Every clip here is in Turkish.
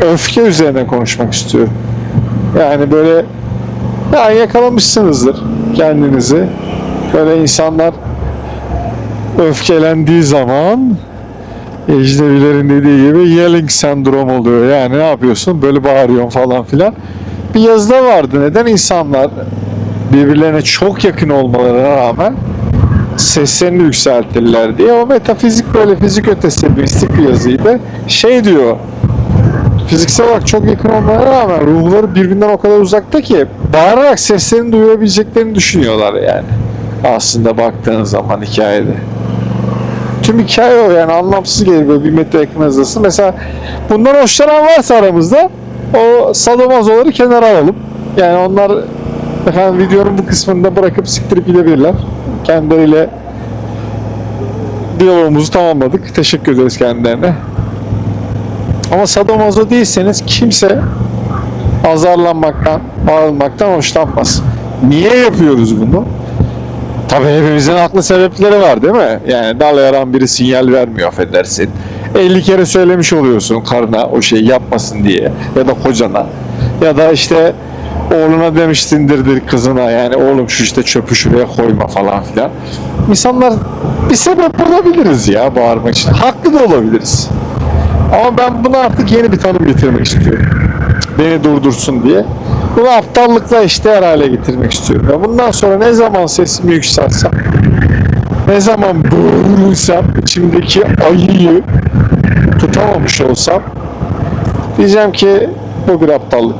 öfke üzerine konuşmak istiyorum. Yani böyle ya yakalamışsınızdır kendinizi. Böyle insanlar öfkelendiği zaman ecnebilerin dediği gibi yelling sendrom oluyor. Yani ne yapıyorsun? Böyle bağırıyorsun falan filan. Bir yazıda vardı. Neden insanlar birbirlerine çok yakın olmalarına rağmen seslerini yükseltirler diye. O metafizik böyle fizik ötesi bir yazıydı. Şey diyor, fiziksel olarak çok yakın olmalarına rağmen ruhları birbirinden o kadar uzakta ki bağırarak seslerini duyurabileceklerini düşünüyorlar yani. Aslında baktığın zaman hikayede. Tüm hikaye o yani anlamsız gelir böyle bir metre yakın hızlısı. Mesela bundan hoşlanan varsa aramızda o sadomazoları kenara alalım. Yani onlar efendim videonun bu kısmında bırakıp siktirip gidebilirler. Kendileriyle diyalogumuzu tamamladık. Teşekkür ederiz kendilerine. Ama sadomazo değilseniz kimse azarlanmaktan, bağırmaktan hoşlanmaz. Niye yapıyoruz bunu? Tabii hepimizin haklı sebepleri var değil mi? Yani dal yaran biri sinyal vermiyor affedersin. 50 kere söylemiş oluyorsun karına o şeyi yapmasın diye ya da kocana ya da işte oğluna demişsindir kızına yani oğlum şu işte çöpü şuraya koyma falan filan. İnsanlar bir sebep bulabiliriz ya bağırmak için. Haklı da olabiliriz. Ama ben buna artık yeni bir tanım getirmek istiyorum. Beni durdursun diye. Bunu aptallıkla eşdeğer hale getirmek istiyorum. Ya bundan sonra ne zaman sesimi yükseltsem, ne zaman bağırırsam, içimdeki ayıyı tutamamış olsam, diyeceğim ki bu bir aptallık.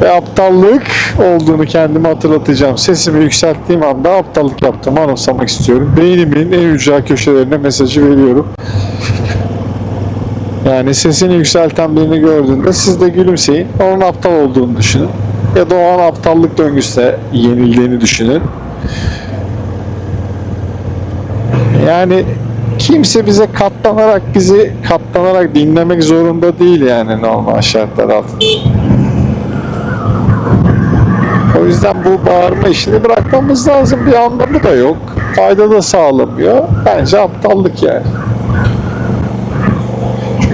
Ve aptallık olduğunu kendime hatırlatacağım. Sesimi yükselttiğim anda aptallık yaptığımı anımsamak istiyorum. Beynimin en ücra köşelerine mesajı veriyorum. Yani sesini yükselten birini gördüğünde siz de gülümseyin. Onun aptal olduğunu düşünün. Ya da o an aptallık döngüsüne yenildiğini düşünün. Yani kimse bize katlanarak bizi katlanarak dinlemek zorunda değil yani normal şartlar altında. O yüzden bu bağırma işini bırakmamız lazım. Bir anlamı da yok. Fayda da sağlamıyor. Bence aptallık yani.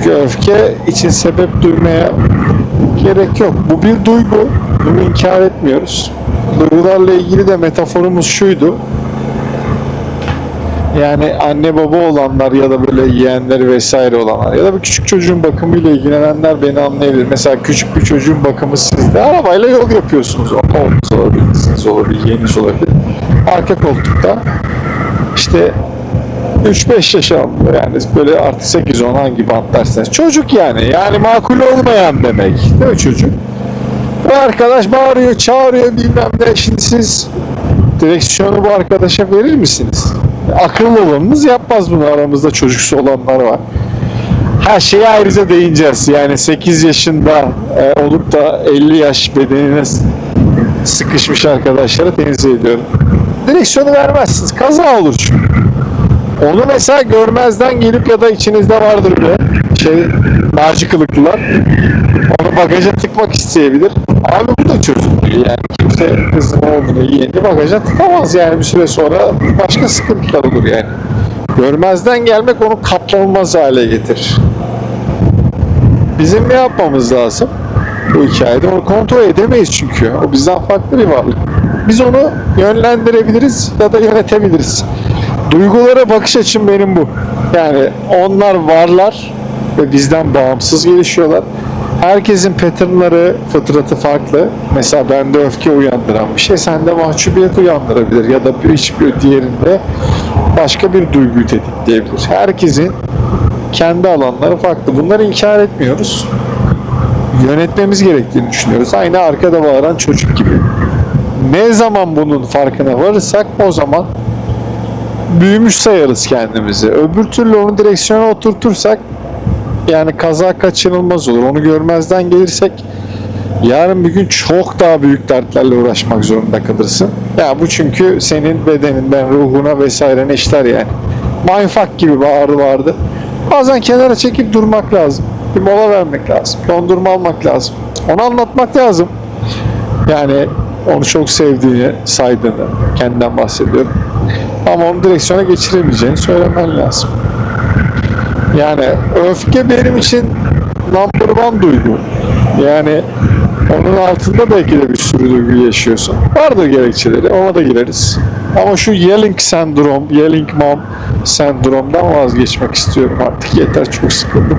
Çünkü öfke için sebep duymaya gerek yok. Bu bir duygu. Bunu inkar etmiyoruz. Duygularla ilgili de metaforumuz şuydu. Yani anne baba olanlar ya da böyle yeğenleri vesaire olanlar ya da bir küçük çocuğun bakımıyla ilgilenenler beni anlayabilir. Mesela küçük bir çocuğun bakımı sizde. Arabayla yol yapıyorsunuz. Oğlunuz olabilir, olabilir, yeğeniniz olabilir. Arka koltukta işte 3-5 yaş alıyor yani böyle artı 8-10 hangi bant derseniz. Çocuk yani. Yani makul olmayan demek. Değil mi çocuk? Bu arkadaş bağırıyor, çağırıyor bilmem ne. Şimdi siz direksiyonu bu arkadaşa verir misiniz? Akıllı olanınız yapmaz bunu. Aramızda çocuksu olanlar var. Her şeye ayrıca değineceğiz. Yani 8 yaşında e, olup da 50 yaş bedenine sıkışmış arkadaşlara tenzih ediyorum. Direksiyonu vermezsiniz. Kaza olur çünkü. Onu mesela görmezden gelip ya da içinizde vardır be şey narcı kılıklılar. Onu bagaja tıkmak isteyebilir. Abi bu da değil yani. Kimse kızın oğlunu yeğeni bagaja tıkamaz yani bir süre sonra başka sıkıntılar olur yani. Görmezden gelmek onu katlanılmaz hale getirir. Bizim ne yapmamız lazım? Bu hikayede onu kontrol edemeyiz çünkü. O bizden farklı bir varlık. Biz onu yönlendirebiliriz ya da yönetebiliriz. Duygulara bakış açım benim bu. Yani onlar varlar ve bizden bağımsız gelişiyorlar. Herkesin patternları, fıtratı farklı. Mesela bende öfke uyandıran bir şey sende mahcubiyet uyandırabilir ya da bir hiçbir diğerinde başka bir duyguyu tetikleyebilir. Herkesin kendi alanları farklı. Bunları inkar etmiyoruz. Yönetmemiz gerektiğini düşünüyoruz. Aynı arkada bağıran çocuk gibi. Ne zaman bunun farkına varırsak o zaman büyümüş sayarız kendimizi. Öbür türlü onu direksiyona oturtursak yani kaza kaçınılmaz olur. Onu görmezden gelirsek yarın bir gün çok daha büyük dertlerle uğraşmak zorunda kalırsın. Ya bu çünkü senin bedeninden, ruhuna vesaire işler yani. Mindfuck gibi bağırdı vardı. Bazen kenara çekip durmak lazım. Bir mola vermek lazım. Dondurma almak lazım. Onu anlatmak lazım. Yani onu çok sevdiğini, saydığını, kendinden bahsediyorum. Ama onu direksiyona geçiremeyeceğini söylemen lazım. Yani öfke benim için number one duygu. Yani onun altında belki de bir sürü duygu yaşıyorsun. Vardır gerekçeleri, ona da gireriz. Ama şu yelling sendrom, yelling mom sendromdan vazgeçmek istiyorum artık. Yeter çok sıkıldım.